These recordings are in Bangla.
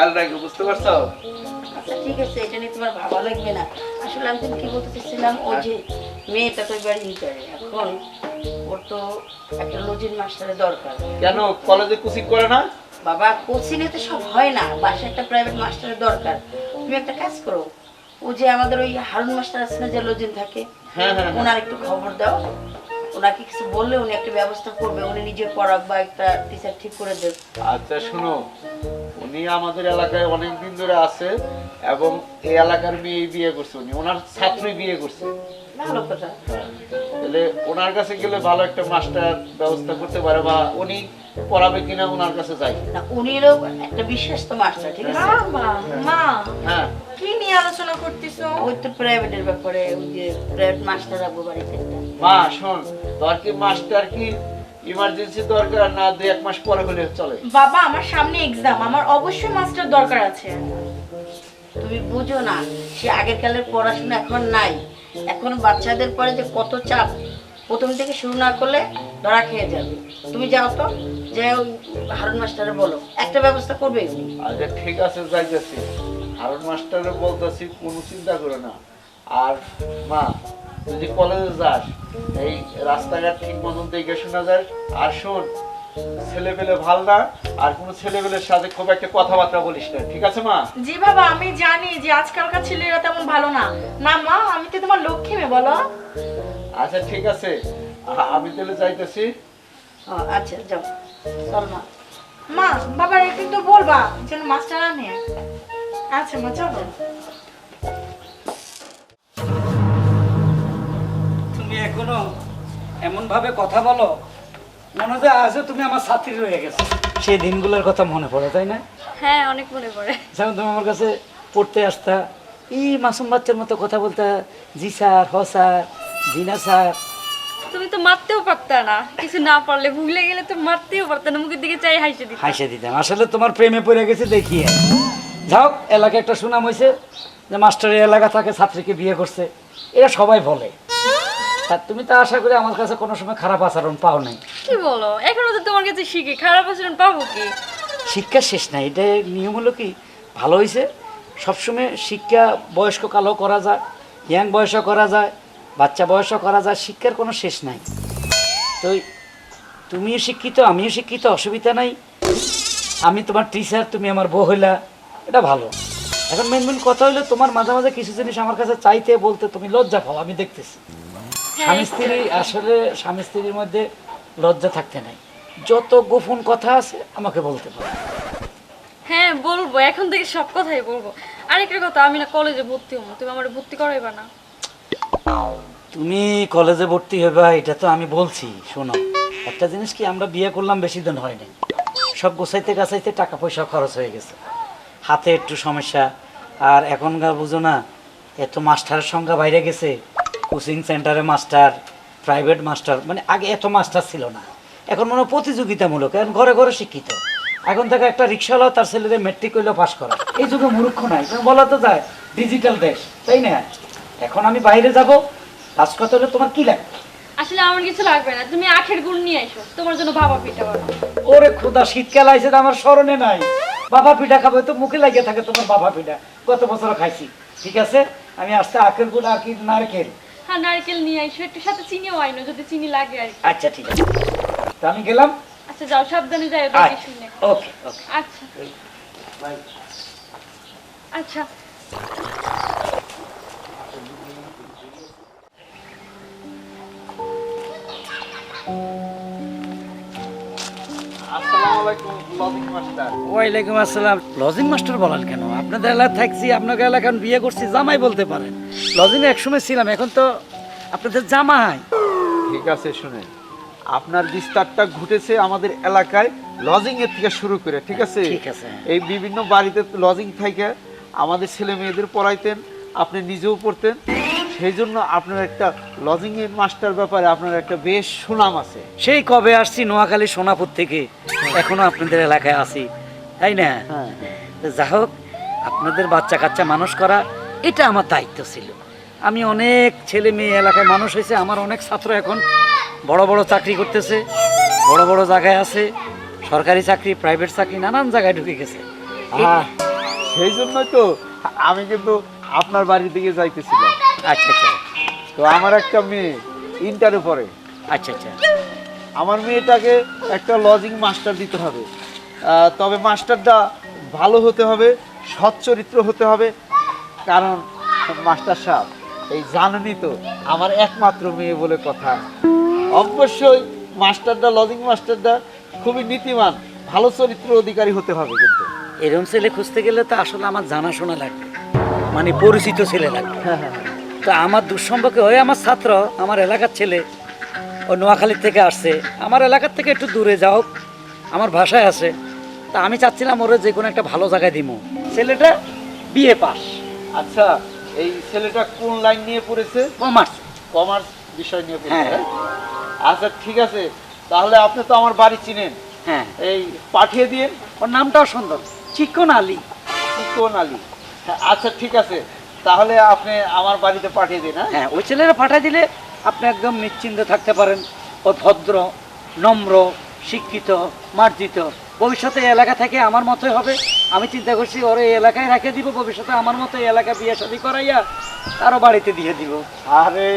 খেয়াল রাখবে বুঝতে পারছ? আচ্ছা ঠিক আছে এটা নিয়ে তোমার ভালো লাগবে না। আসলে আমি তুমি কি বলতে চাচ্ছিলাম ওই যে মেয়েটা তো এবার ইন্টারে এখন ওর তো একটা লজিন মাস্টারের দরকার। কেন? কলেজে কোচিং করে না? বাবা কোচিংয়ে তো সব হয় না বাসায় একটা প্রাইভেট মাস্টারের দরকার। তুমি একটা কাজ করো ও যে আমাদের ওই হারুন মাস্টার আছে না যে লজিন থাকে হ্যাঁ হ্যাঁ। ওনার একটু খবর দাও। ওনাকে কিছু বললে উনি একটা ব্যবস্থা করবে উনি নিজে পড়াক বা একটা টিচার ঠিক করে দেবে আচ্ছা শোনো উনি আমাদের এলাকায় অনেক দিন ধরে আছে এবং এই এলাকার মেয়ে বিয়ে করছে উনি। ওনার ছাত্রী বিয়ে করছে। ভালো কথা। তাহলে ওনার কাছে গেলে ভালো একটা মাস্টার ব্যবস্থা করতে পারে বা উনি পড়াবে কিনা ওনার কাছে যাই। না উনিরও একটা বিশেষ তো মাস্টার ঠিক আছে? মা মা। হ্যাঁ। কি নিয়ে আলোচনা করতেছো? ওই তো প্রাইভেটের ব্যাপারে ওই যে প্রাইভেট মাস্টার রাখব বাড়িতে। মা শোন তোর কি মাস্টার কি? ইমার্জেন্সি দরকার না দু এক মাস পরে হলে চলে। বাবা আমার সামনে এক্সাম আমার অবশ্যই মাস্টার দরকার আছে। তুমি বুঝো না সে আগের কালের পড়াশোনা এখন নাই। এখন বাচ্চাদের পরে যে কত চাপ প্রথম থেকে শুরু না করলে ধরা খেয়ে যাবে। তুমি যাও তো যে হারুন মাস্টারে বলো একটা ব্যবস্থা করবে? আচ্ছা ঠিক আছে যাইতেছি। হারুন মাস্টারে বলতেছি কোনো চিন্তা করো না। আর মা যদি কলেজে যাস এই রাস্তাঘাট ঠিক মতন দেখে শোনা যায় আর শোন ছেলে পেলে ভালো না আর কোনো ছেলেপেলের সাথে খুব একটা কথাবার্তা বলিস না ঠিক আছে মা? জি বাবা আমি জানি যে আজকালকার ছেলেরা তেমন ভালো না। না মা আমি তো তোমার লক্ষ্মী মেয়ে বলো। আচ্ছা ঠিক আছে। আমি তাহলে যাইতেছি। আচ্ছা যাও। চল মা। মা বাবার কিন্তু বলবা যেন মাস্টার আনে আচ্ছা মা চলো। এখনও এমন ভাবে কথা বলো মনে হয় আজও তুমি আমার ছাত্রী রয়ে গেছো। সেই দিনগুলোর কথা মনে পড়ে তাই না? হ্যাঁ অনেক মনে পড়ে। যেমন তুমি আমার কাছে পড়তে আসতা এই মাসুম বাচ্চার মতো কথা বলতা জি স্যার হ স্যার জিনা স্যার। তুমি তো মারতেও পারতা না। কিছু না পারলে ভুলে গেলে তো মারতেও পারতা না মুখের দিকে চাই হাসি দিত হাসে দিতাম। আসলে তোমার প্রেমে পড়ে গেছে দেখিয়ে যাও এলাকায় একটা সুনাম হয়েছে যে মাস্টারের এলাকা থাকে ছাত্রীকে বিয়ে করছে। এরা সবাই বলে। আর তুমি তো আশা করি আমার কাছে কোনো সময় খারাপ আচরণ পাও নাই। কি বলো? এখনও তো তোমার কাছে শিখি খারাপ আচরণ পাবো কি? শিক্ষা শেষ নাই এটা নিয়ম হলো কি ভালো হয়েছে সবসময় শিক্ষা বয়স্ক কালও করা যায় ইয়াং বয়সও করা যায় বাচ্চা বয়সও করা যায় শিক্ষার কোনো শেষ নাই। তো তুমিও শিক্ষিত আমিও শিক্ষিত অসুবিধা নাই। আমি তোমার টিচার তুমি আমার বউ হইলা এটা ভালো। এখন মেন মেন কথা হইল তোমার মাঝে মাঝে কিছু জিনিস আমার কাছে চাইতে বলতে তুমি লজ্জা পাও আমি দেখতেছি। স্বামী স্ত্রী আসলে স্বামী স্ত্রীর মধ্যে লজ্জা থাকতে নাই। যত গোপন কথা আছে আমাকে বলতে পারো। হ্যাঁ বলব। এখন থেকে সব কথাই বলব। আরেকটা কথা আমি না কলেজে ভর্তি হব। তুমি আমার ভর্তি করাইবা না। তুমি কলেজে ভর্তি হবা এটা তো আমি বলছি শোনো। একটা জিনিস কি আমরা বিয়ে করলাম বেশি দিন হয়নি সব গোছাইতে গাছাইতে টাকা পয়সা খরচ হয়ে গেছে। হাতে একটু সমস্যা। আর এখনকার বুঝো না এত মাস্টারের সংখ্যা বাইরে গেছে। কোচিং সেন্টারে মাস্টার প্রাইভেট মাস্টার মানে আগে এত মাস্টার ছিল না। এখন মনে প্রতিযোগিতামূলক এখন ঘরে ঘরে শিক্ষিত। এখন থেকে একটা রিক্সাওয়ালা তার ছেলেদের মেট্রিক করলেও পাশ করা। এই যুগে মূর্খ নাই বলা তো যায় ডিজিটাল দেশ তাই না? এখন আমি বাইরে যাব কাজ করতে হলে তোমার কি লাগবে? আসলে আমার কিছু লাগবে না তুমি আখের গুড় নিয়ে এসো তোমার জন্য ভাবা পিঠা বানাবো। ওরে খোদা শীতকাল আইছে আমার স্মরণে নাই। বাবা পিঠা খাবে তো মুখে লাগিয়ে থাকে তোমার বাবা পিঠা। গত বছর খাইছি ঠিক আছে? আমি আসতে আখের গুড় আর কি নারকেল। হ্যাঁ নারকেল নিয়ে এসো একটু সাথে চিনিও আইনো যদি চিনি লাগে আর কি। আচ্ছা ঠিক আছে। তো আমি গেলাম। আচ্ছা যাও সাবধানে যাই শুনে। Okay okay. আচ্ছা। আচ্ছা। Lodging master. ওয়ালাইকুম আসসালাম। লজিং মাস্টার বলেন কেন? আপনাদের এলাকায় থাকছি আপনাদের এলাকায় বিয়ে করছি জামাই বলতে পারেন। লজিং একসময় ছিলাম এখন তো আপনাদের জামাই। ঠিক আছে শুনেন। আপনার বিস্তারটা ঘটেছে আমাদের এলাকায় লজিং এর থেকে শুরু করে ঠিক আছে? ঠিক আছে। এই বিভিন্ন বাড়িতে লজিং থেকে আমাদের ছেলে মেয়েদের পড়াইতেন আপনি নিজেও পড়তেন। সেই জন্য আপনার একটা লজিং এর মাস্টার ব্যাপারে আপনার একটা বেশ সুনাম আছে। সেই কবে আসছি নোয়াখালী সোনাপুর থেকে এখনও আপনাদের এলাকায় আছি তাই না? হ্যাঁ। যা হোক আপনাদের বাচ্চা কাচ্চা মানুষ করা এটা আমার দায়িত্ব ছিল। আমি অনেক ছেলে মেয়ে এলাকায় মানুষ হয়েছে আমার অনেক ছাত্র এখন। বড় বড় চাকরি করতেছে বড় বড় জায়গায় আছে সরকারি চাকরি প্রাইভেট চাকরি নানান জায়গায় ঢুকে গেছে। হ্যাঁ সেই জন্যই তো আমি কিন্তু আপনার বাড়ির দিকে যাইতেছিলাম। আচ্ছা আচ্ছা। তো আমার একটা মেয়ে ইন্টারে পড়ে। আচ্ছা আচ্ছা। আমার মেয়েটাকে একটা লজিং মাস্টার দিতে হবে। তবে মাস্টারটা ভালো হতে হবে সৎ চরিত্র হতে হবে কারণ মাস্টার সাহেব এই জাননি তো আমার একমাত্র মেয়ে বলে কথা। অবশ্যই মাস্টারটা লজিং মাস্টারটা খুবই নীতিমান ভালো চরিত্র অধিকারী হতে হবে কিন্তু। এরকম ছেলে খুঁজতে গেলে তো আসলে আমার জানাশোনা লাগবে মানে পরিচিত ছেলে লাগবে। হ্যাঁ হ্যাঁ। তো আমার দুঃসম্পর্কে হয়ে আমার ছাত্র আমার এলাকার ছেলে ও নোয়াখালীর থেকে আসছে। আমার এলাকার থেকে একটু দূরে যাও আমার ভাষায় আছে। তা আমি চাচ্ছিলাম ওরে যে কোনো একটা ভালো জায়গায় দিব ছেলেটা বিএ পাস। আচ্ছা এই ছেলেটা কোন লাইন নিয়ে পড়েছে? কমার্স কমার্স বিষয় নিয়ে পড়েছে। হ্যাঁ। আচ্ছা ঠিক আছে। তাহলে আপনি তো আমার বাড়ি চিনেন। হ্যাঁ। এই পাঠিয়ে দিয়ে ওর নামটাও সুন্দর। চিকন আলী। কোন আলী। হ্যাঁ, আচ্ছা ঠিক আছে। তাহলে আপনি আমার বাড়িতে পাঠিয়ে দিন হ্যাঁ? হ্যাঁ ওই ছেলেরা পাঠিয়ে দিলে আপনি একদম নিশ্চিন্তে থাকতে পারেন। ও ভদ্র নম্র শিক্ষিত মার্জিত। ভবিষ্যতে এলাকা থেকে আমার মতোই হবে। আমি চিন্তা করছি ওর এই এলাকায় রেখে দিব ভবিষ্যতে আমার মতো এই এলাকা বিয়ে শাদি করাইয়া তারও বাড়িতে দিয়ে দিব। আরে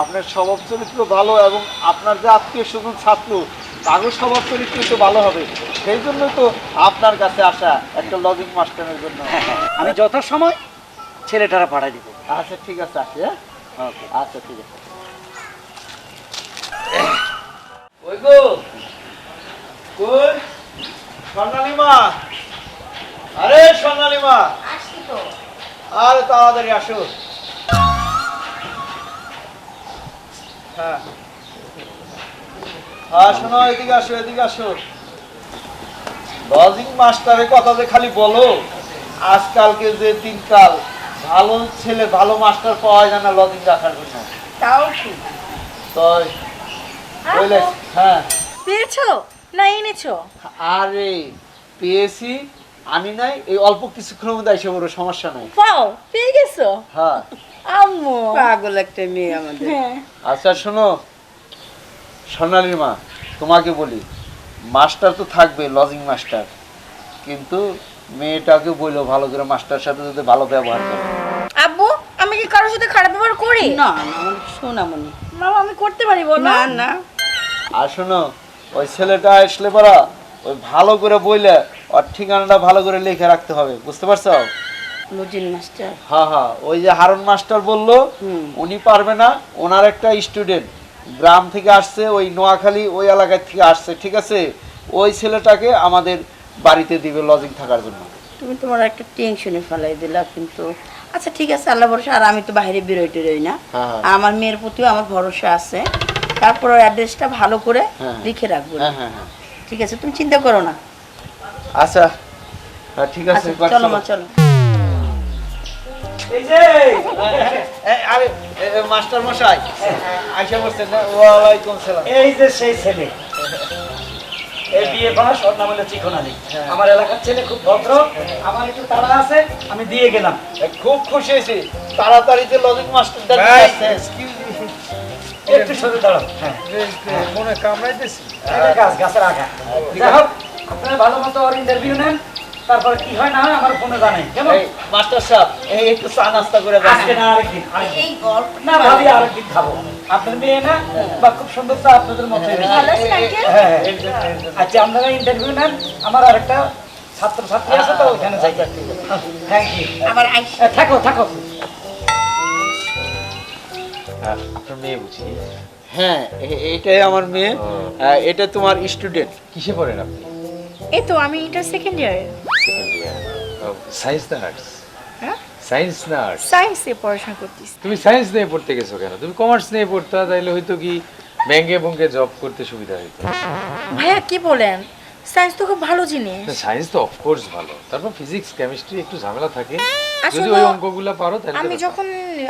আপনার স্বভাব চরিত্র ভালো এবং আপনার যে আত্মীয় স্বজন ছাত্র তারও স্বভাব চরিত্র তো ভালো হবে। সেই জন্য তো আপনার কাছে আসা একটা লজিং মাস্টারের জন্য। হ্যাঁ হ্যাঁ আমি যথাসময় ছেলেটারা পাঠাই দিব। আচ্ছা ঠিক আছে আসি হ্যাঁ? ওকে। আচ্ছা ঠিক আছে। ওই গো কই? স্বর্ণালী মা। আরে স্বর্ণালী মা। আসছি তাড়াতাড়ি আসো। হ্যাঁ। হ্যাঁ শোনো এদিকে আসো এদিকে আসো। লজিং মাস্টারের কথা যে খালি বলো আজকালকে যে দিনকাল ভালো ছেলে ভালো মাস্টার পাওয়া যায় না লজিং রাখার জন্য। তাও ঠিক। তো বলে হ্যাঁ। পেয়েছ? না এনেছো? আরে পেয়েছি। আমি নাই এই অল্প কিছুক্ষণের মধ্যে এসে বড় সমস্যা নাই। পাও পেয়ে গেছো? হ্যাঁ। আম্মু। পাগল একটা মেয়ে আমাদের। হ্যাঁ। আচ্ছা শোনো। সোনালির মা তোমাকে বলি মাস্টার তো থাকবে লজিং মাস্টার। কিন্তু মেয়েটাকে বলল ভালো করে মাস্টার সাথে যদি ভালো ব্যবহার করে। আব্বু আমি কি কারোর সাথে খারাপ ব্যবহার করি? না না সোনামণি মামা আমি করতে পারি বলো। না না। আর শোনো ওই ছেলেটা আসলে পরা ওই ভালো করে বইলে ওর ঠিকানাটা ভালো করে লিখে রাখতে হবে বুঝতে পারছ? লজিন মাস্টার। হ্যাঁ হ্যাঁ ওই যে হারুন মাস্টার বলল উনি পারবে না ওনার একটা স্টুডেন্ট গ্রাম থেকে আসছে ওই নোয়াখালী ওই এলাকা থেকে আসছে ঠিক আছে? ওই ছেলেটাকে আমাদের বাড়িতে দিবে লজিং থাকার জন্য। তুমি তোমার একটা টেনশনে ফেলাই দিলা কিন্তু। আচ্ছা ঠিক আছে আল্লাহ ভরসা আর আমি তো বাইরে বেরোইতে রই না। হ্যাঁ। আমার মেয়ের প্রতিও আমার ভরসা আছে। তারপর অ্যাড্রেসটা ভালো করে হ্যাঁ। লিখে রাখব। হ্যাঁ হ্যাঁ হ্যাঁ। ঠিক আছে তুমি চিন্তা করো না। আচ্ছা। হ্যাঁ, ঠিক আছে আচ্ছা চলো মা চলো। এই যে! আরে মাস্টার মশাই। ওয়ালাইকুম সালাম। এই যে সেই ছেলে। এই বিয়ে পাস ওর নাম হলো চিকন আলী আমার এলাকার ছেলে খুব ভদ্র। আমার একটু আছে আমি দিয়ে গেলাম। খুব খুশি হয়েছি। তাড়াতাড়ি যে লজিং মাস্টার ভাই, একটু সরে দাঁড়াও। হ্যাঁ। মনে কামড়াইতেছি। গাছ গাছের আগা যাই হোক আপনারা ভালো মতো ওর ইন্টারভিউ নেন তারপর কি হয় না হয় আমার ফোনে জানাই। কেমন? মাস্টার সাহেব এই একটু চা নাস্তা করে দেন। আজকে না আরেকদিন। এই গল্প না ভাবি আরেকদিন খাব। আপনার মেয়ে না বা খুব সুন্দর চা আপনাদের মতো হ্যাঁ আচ্ছা আপনারা ইন্টারভিউ নেন। আমার আরেকটা ছাত্র ছাত্রী আছে তো ওখানে যাই। থ্যাংক ইউ আবার থাকো থাকো। আপনার মেয়ে বুঝি হ্যাঁ এ- এইটাই আমার মেয়ে। এটা তোমার স্টুডেন্ট কিসে পড়েন আপনি? এই তো আমি ইন্টার সেকেন্ড ইয়ারে সায়েন্স না আর্টস হ্যাঁ? সায়েন্স না আর্টস সায়েন্সে পড়াশোনা করতেছি। তুমি সায়েন্স নিয়ে পড়তে গেছো কেন? তুমি কমার্স নিয়ে পড়তে তাইলে হয়তো কি জব করতে সুবিধা হইতো। ভাইয়া কি বলেন? সায়েন্স তো খুব ভালো জিনিস। সায়েন্স তো অফকোর্স ভালো। তারপর ফিজিক্স কেমিস্ট্রি একটু ঝামেলা থাকে। যদি ওই অঙ্কগুলো পারো তাহলে আমি যখন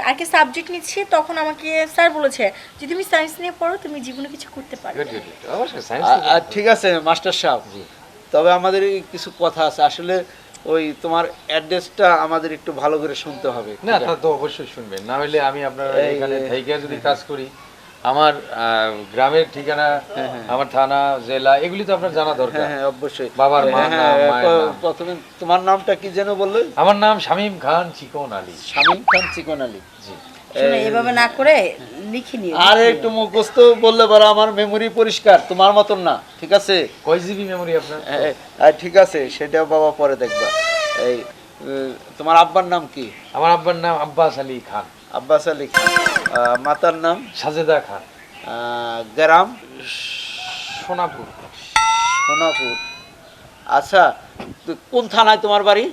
আর কি সাবজেক্ট নিচ্ছি তখন আমাকে স্যার বলেছে যে তুমি সায়েন্স নিয়ে পড়ো তুমি জীবনে কিছু করতে পারবে। ঠিক আছে মাস্টার সাহেব। তবে আমাদের কিছু কথা আছে। আসলে ওই তোমার অ্যাড্রেসটা আমাদের একটু ভালো করে শুনতে হবে। না তা তো অবশ্যই শুনবেন। না হলে আমি আপনার এখানে থেকে যদি কাজ করি আমার গ্রামের ঠিকানা আমার থানা জেলা এগুলি তো আপনার জানা দরকার। হ্যাঁ হ্যাঁ অবশ্যই। বাবার হ্যাঁ, হ্যাঁ। প্রথমে তোমার নামটা কি যেন বললে? আমার নাম শামীম খান চিকন আলী। শামীম খান চিকন আলী। জি। এভাবে না করে লিখে নিও। আর একটু মুখস্থ বললে পারো আমার মেমোরি পরিষ্কার তোমার মতন না ঠিক আছে? কয় জিবি মেমোরি আপনার? ঠিক আছে সেটা বাবা পরে দেখবা। এই তোমার আব্বার নাম কি? আমার আব্বার নাম আব্বাস আলী খান। আব্বাস আলী খান। মাতার নাম? সাজেদা খান। গ্রাম? সোনাপুর। সোনাপুর। আচ্ছা কোন থানায় তোমার বাড়ি?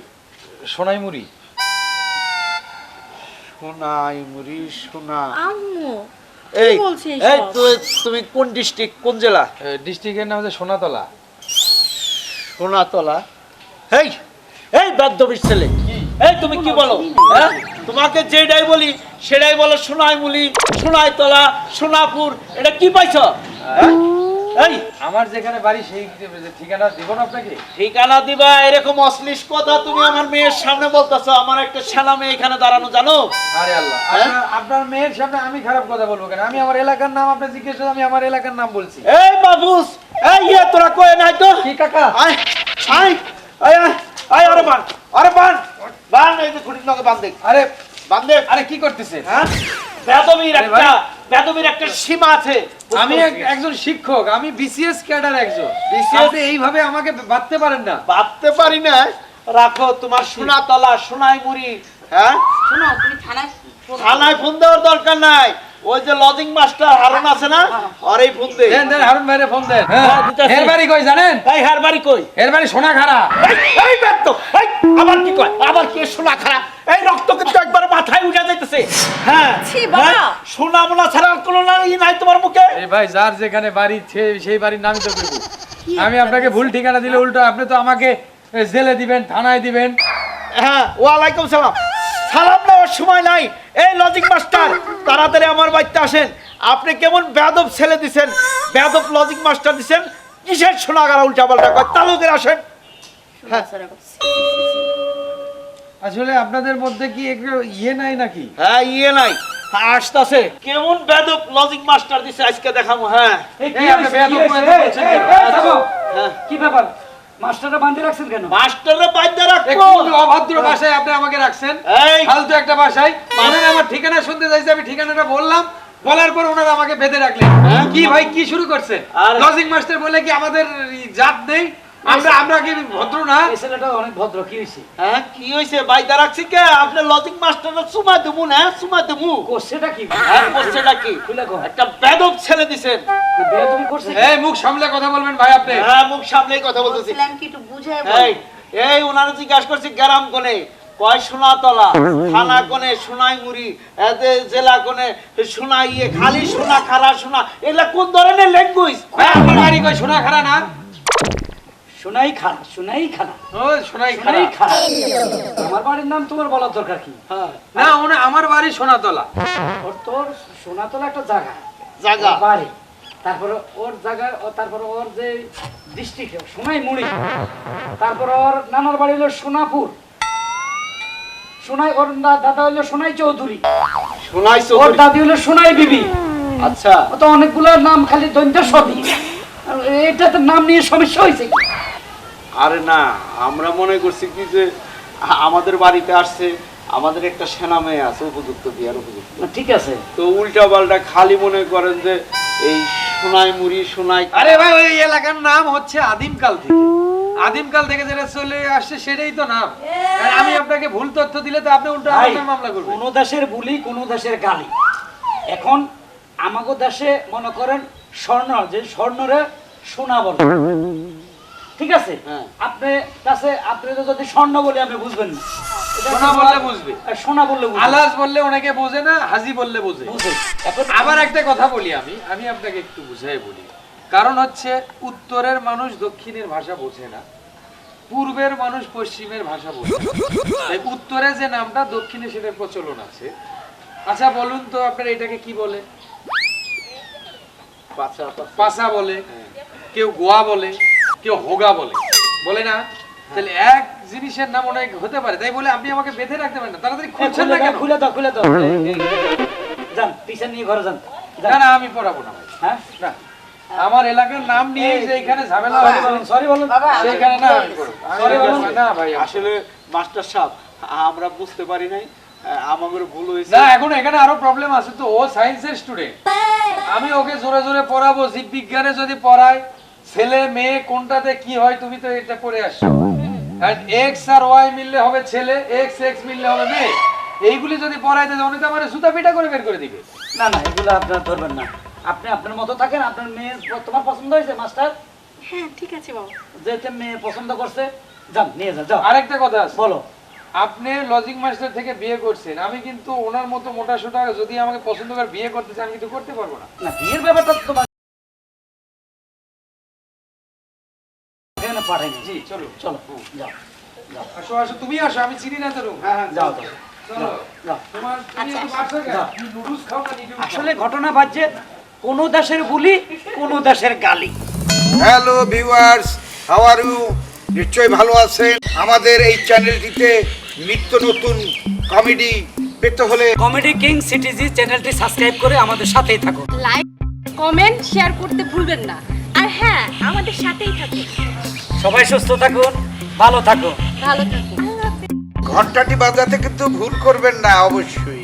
সোনাইমুড়ি। সোনাইমুড়ি সোনা। আম্মু এই বলছি এই তুমি কোন ডিস্ট্রিক্ট কোন জেলা? ডিস্ট্রিক্টের নাম হচ্ছে সোনাতলা। সোনাতলা। এই এই বাদ্যবীর ছেলে। এই তুমি কি বলো? হ্যাঁ? তোমাকে যেটাই বলি সেটাই বলো সোনাইমুলি সোনাইতলা সোনাপুর এটা কি পাইছ? হ্যাঁ? এই আমার যেখানে বাড়ি সেই ঠিকানা দিব না আপনাকে? ঠিকানা দিবা এরকম অশ্লীল কথা তুমি আমার মেয়ের সামনে বলতেছো আমার একটা সেনা মেয়ে এখানে দাঁড়ানো জানো? আরে আল্লাহ হ্যাঁ? আপনার- আপনার মেয়ের সামনে আমি খারাপ কথা বলব কেন? আমি আমার এলাকার নাম আপনি জিজ্ঞেস আমি আমার এলাকার নাম বলছি। এই বাবুস এই ইয়ে তোরা কয়ে নাই তো? কি কাকা? আয় আয় আয় আয়, আয় আরে বান আরে বান বান এই যে খুঁটির নগে বান দেখ। আরে বান আরে কি করতেছেন হ্যাঁ? বেদবির একটা বেদবির একটা সীমা আছে। আমি একজন শিক্ষক আমি বিসিএস ক্যাডার একজন। বিসিএস এইভাবে আমাকে বাঁধতে পারেন না। বাঁধতে পারি না। রাখো তোমার সোনাতলা সোনাইমুড়ি হ্যাঁ? শোনো তুমি থানায় থানায় ফোন দেওয়ার দরকার নাই। ওই যে লজিং মাস্টার হারুন আছে না? আর এই ফোন দেন দেন হারুন ভাইরে ফোন দেন। হ্যাঁ, এর বাড়ি কই জানেন? এই হার বাড়ি কই? এর বাড়ি সোনা খাড়া এই, এই ব্যর্থ এই আবার কি কয়? আবার কি সোনা খারাপ এই রক্ত কিন্তু একবার মাথায় উঠে যাইতেছে। হ্যাঁ ছি, বাবা। হ্যাঁ, সোনা মোনা ছাড়া আর কোনো নাই নাই তোমার মুখে। এই ভাই যার যেখানে বাড়ি সেই বাড়ির নামই তো আমি আপনাকে ভুল ঠিকানা দিলে উল্টো আপনি তো আমাকে জেলে দিবেন থানায় দিবেন। হ্যাঁ ওয়ালাইকুম সালাম। সালাম নেওয়ার সময় নাই। এই লজিক মাস্টার তাড়াতাড়ি আমার বাড়িতে আসেন। আপনি কেমন বেয়াদব ছেলে দিছেন? বেয়াদব লজিক মাস্টার দিছেন? কিসের সোনা গাড়া উল্টা পাল্টা কয়? তালুকের আসেন। শোনো, আসলে আপনাদের মধ্যে কি একটু ইয়ে নাই নাকি? হ্যাঁ ইয়ে নাই। হ্যাঁ, আসতাছে। কেমন বেয়াদব লজিক মাস্টার দিছে? আজকে দেখাবো হ্যাঁ। হ্যাঁ। কি ব্যাপার? রাখছেন কেন? রাখব। অভদ্র ভাষায় আপনি আমাকে রাখছেন? এই। ফালতু একটা ভাষায়। আমার ঠিকানা শুনতে চাইছে আমি ঠিকানাটা বললাম। বলার পর ওনারা আমাকে বেঁধে রাখলেন। কি ভাই কি শুরু করছে? লজিং মাস্টার বলে কি আমাদের জাত নেই? আমরা আমরা কি ভদ্র না? ছেলেটা অনেক ভদ্র কি হয়েছে? হ্যাঁ কি হইছে বাইদ্যা রাখছি কে আপনি লজিক মাস্টারে চুমা দেবো না? চুমা দেবো করছেটা কি? হ্যাঁ করছেটা কি? একটা বেদব ছেলে দিছেন। বিয়ে করছে এই মুখ সামলে কথা বলবেন ভাই আপনি। হ্যাঁ মুখ সামনেই কথা বলতেছি। বলছিলাম কি একটু বুঝায় এই এই ওনারা জিজ্ঞাসা করছি গ্রাম কোনে কয় সোনাতলা? থানা কোনে সোনাই মুড়ি। জেলা কোনে সোনা ইয়ে খালি সোনা খারা সোনা। এগুলা কোন ধরনের ল্যাঙ্গুয়েজ বাড়ি সোনা খাড়া না? সোনাই খানা সোনাই ও সোনাই আমার বাড়ির নাম তোমার বলার দরকার কি? হ্যাঁ। না ওনা আমার বাড়ি সোনাতলা। ওর তোর সোনাতলা একটা জায়গা। জায়গা। বাড়ি। তারপরে ওর জায়গা তারপরে ওর যে ডিস্ট্রিক্ট সোনাই মুড়ি তারপরে ওর নানার বাড়ি হলো সোনাপুর। সোনাই ওর দাদা হলো সোনাই চৌধুরী। সোনাই ওর দাদি হলো সোনাই বিবি। আচ্ছা। ও তো অনেকগুলো নাম খালি দৈন্ত সবই এটা তো নাম নিয়ে সমস্যা হয়েছে? আরে না আমরা মনে করছি কি যে আমাদের বাড়িতে আসছে আমাদের একটা সেনা মেয়ে আছে উপযুক্ত বিয়ার উপযুক্ত। ঠিক আছে। তো উল্টা পাল্টা খালি মনে করেন যে এই সোনাই মুড়ি সোনাই আরে ভাই ওই এলাকার নাম হচ্ছে আদিমকাল থেকে। আদিমকাল থেকে যেটা চলে আসছে সেটাই তো নাম। আমি আপনাকে ভুল তথ্য দিলে তো আপনি উল্টো মামলা করবেন। কোন দেশের বুলি কোন দেশের গালি। এখন আমাগো দেশে মনে করেন স্বর্ণ যে স্বর্ণরে সোনা বলে। ঠিক আছে? হ্যাঁ। আপনি কাছে আপনি তো যদি স্বর্ণ বলে আপনি বুঝবেন না। সোনা বললে বুঝবে। সোনা বললে আলাস বললে অনেকে বোঝে না হাজি বললে বোঝে। আবার একটা কথা বলি আমি আমি আপনাকে একটু বুঝাই বলি। কারণ হচ্ছে উত্তরের মানুষ দক্ষিণের ভাষা বোঝে না পূর্বের মানুষ পশ্চিমের ভাষা বোঝে। তাই উত্তরে যে নামটা দক্ষিণে সেটার প্রচলন আছে। আচ্ছা বলুন তো আপনার এটাকে কি বলে। পাসা বলে কেউ গোয়া বলে কেউ হোগা বলে। বলে না? তাহলে এক জিনিসের নাম অনেক হতে পারে তাই বলে আপনি আমাকে বেঁধে রাখতে পারেন না। তাড়াতাড়ি না খুলে দাও খুলে দাও যান পিছন নিয়ে ঘরে যান। না না আমি পড়াবো না হ্যাঁ? না। আমার এলাকার নাম নিয়ে যে এখানে ঝামেলা সরি হয় সরি বলুন। না পড়ব। বলুন। না ভাই আসলে মাস্টার সাহেব আমরা বুঝতে পারি নাই আমাদের ভুল হয়েছে। না এখন এখানে আরও প্রবলেম আছে তো ও সায়েন্সের স্টুডেন্ট আমি ওকে জোরে জোরে পড়াবো জীব বিজ্ঞানে যদি পড়াই ছেলে মেয়ে কোনটাতে কি হয় তুমি তো এটা পড়ে আসছো। এক্স আর ওয়াই মিললে হবে ছেলে এক্স এক্স মিললে হবে মেয়ে। এইগুলি যদি পড়াইতে যাও উনি তো আমার সুতা পিটা করে বের করে দিবে। না না এগুলো আপনার ধরবেন না। আপনি আপনার মতো থাকেন আপনার মেয়ে তোমার পছন্দ হয়েছে মাস্টার? হ্যাঁ ঠিক আছে বাবা। যেতে মেয়ে পছন্দ করছে যান নিয়ে যান যাও। আরেকটা কথা আছে। বলো। আপনি লজিক মাস্টার থেকে বিয়ে করছেন আমি কিন্তু ওনার মতো মোটা সোটা যদি আমাকে পছন্দ করে বিয়ে করতে চান আমি কিন্তু করতে পারব না। না বিয়ের ব্যাপারটা তো পাঠাইনি জি চলো চলো যাও আসো আসো তুমি আসো আমি চিনি না তো room। যাও নিডলস আসলে ঘটনা বাজছে কোন বুলি কোন দেশের গালি। Hello viewers how are you নিশ্চয়ই ভালো আছেন। আমাদের এই চ্যানেলটিতে নিত্য নতুন কমেডি পেতে হলে কমেডি কিং সিটিজি চ্যানেলটি সাবস্ক্রাইব করে আমাদের সাথেই থাকো লাইক কমেন্ট শেয়ার করতে ভুলবেন না। আর হ্যাঁ আমাদের সাথেই থাকুন। সবাই সুস্থ থাকুন ভালো থাকুন। ভালো থাকুন। ঘন্টাটি বাজাতে কিন্তু ভুল করবেন না অবশ্যই।